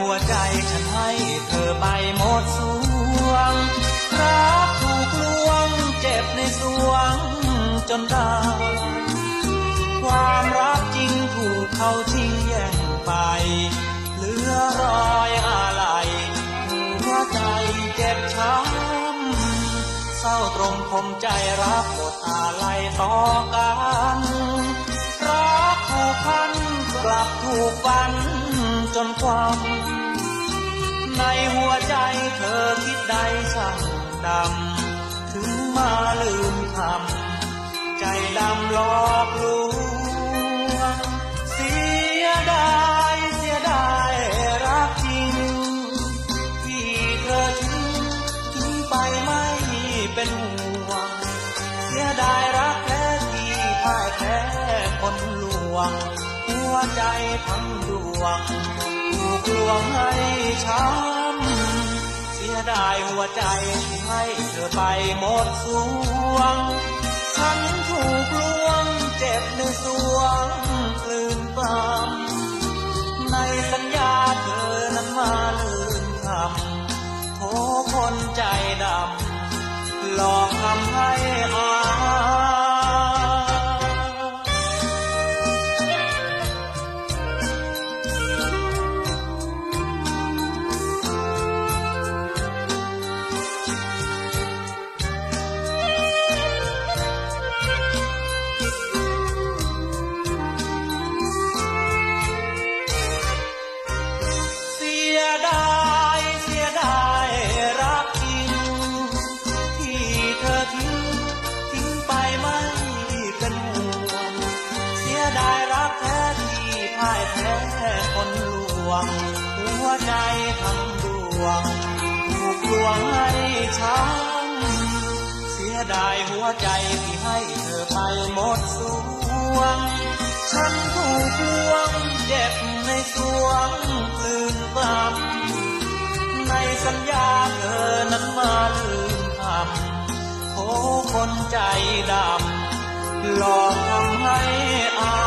หัวใจฉันให้เธอไปหมดสวงรักถูกลวงเจ็บในสวงจนตายความรักจริงถูกเขาทิ้งแย่งไป เหลือรอยอะไรหัวใจเจ็บช้ำเศร้าตรงคมใจรับหมดอะไรต่อกั ใดช่างดำ ถึงมาลืมคำใจดำหลอกลวงเสียดายเสียดายรักจริงที่เธอทิ้งทิ้งไปไม่เป็นห่วงเสียดายรักแท้ที่พ่ายแพ้คนลวง หัวใจทั้งดวงถูกลวงให้ช้ำ ไดายหัวใจให้เธอไปหมดสวง ฉันถูกลวงเจ็บในสวงคลืนกลำในสัญญาเธอนั้นมาลืมคำโทคนใจดำหลอกทำให้อา วง หัวใจทั้งดวงถูกลวงให้ช้ำเสียดายหัวใจที่ให้เธอไปหมดสวง ฉันถูกลวงเจ็บในสวงกลืนกลำในสัญญาเธอนั้นมาลืมคำโอ้คนใจดำหลอกทำให้อา